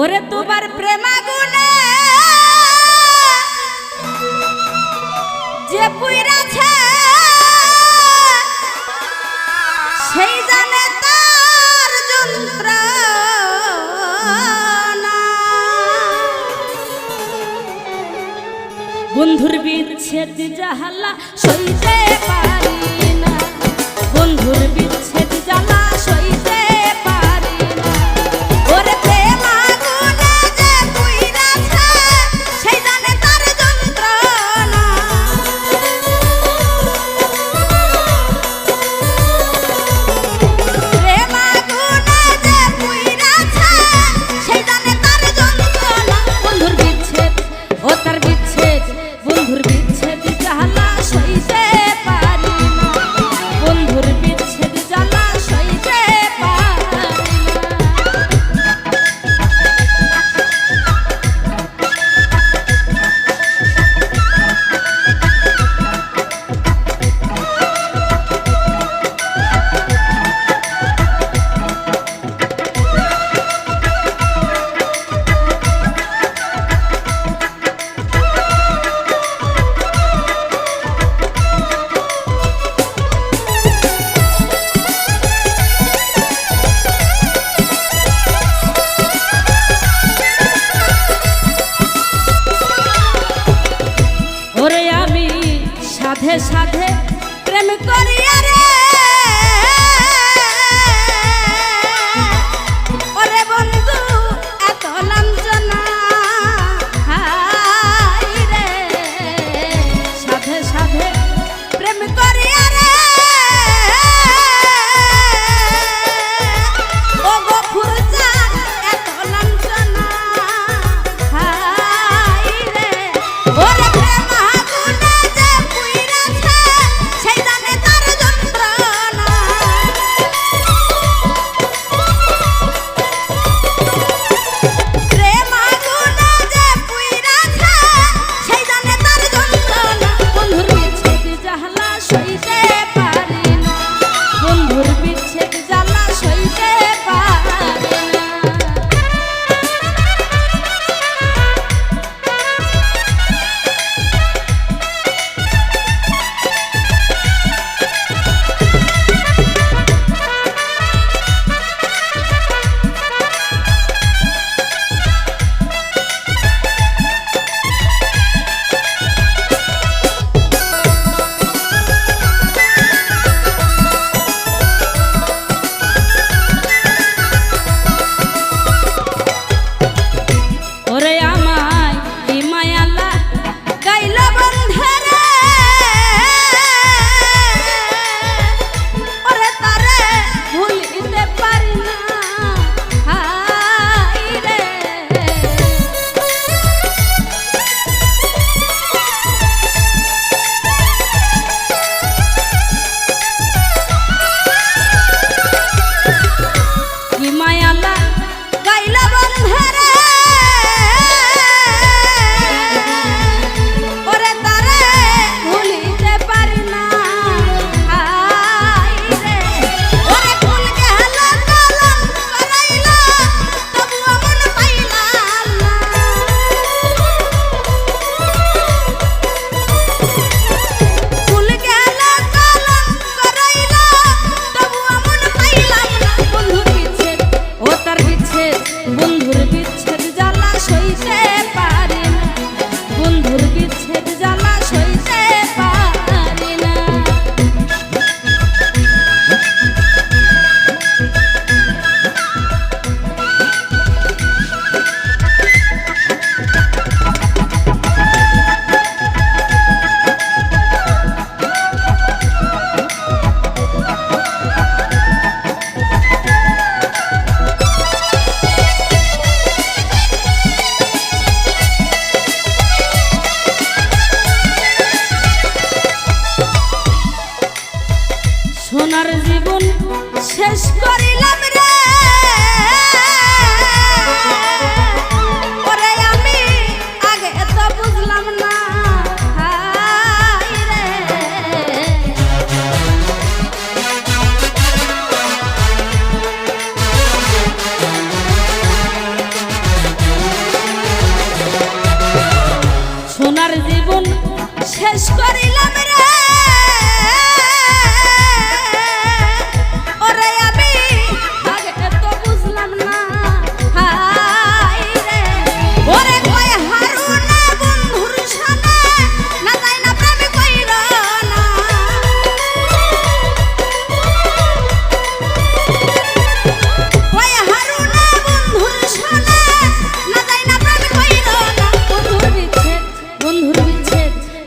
ওরে তোমার প্রেমা গুনে যে পুইরাছে, সেই জানে তার যন্ত্র বন্ধুর বিচ্ছেদ জাহালা শুনতে পারি না। বন্ধুর বি সাথে আমার জীবন শেষ করে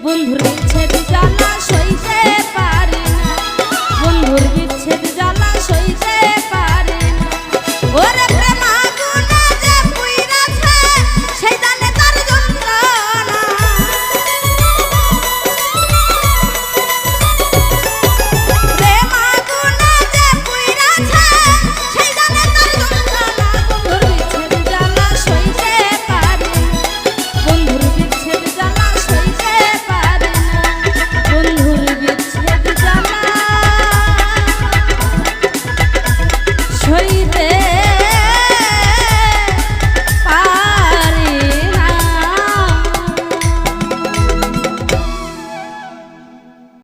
বন্ধুর ইচ্ছে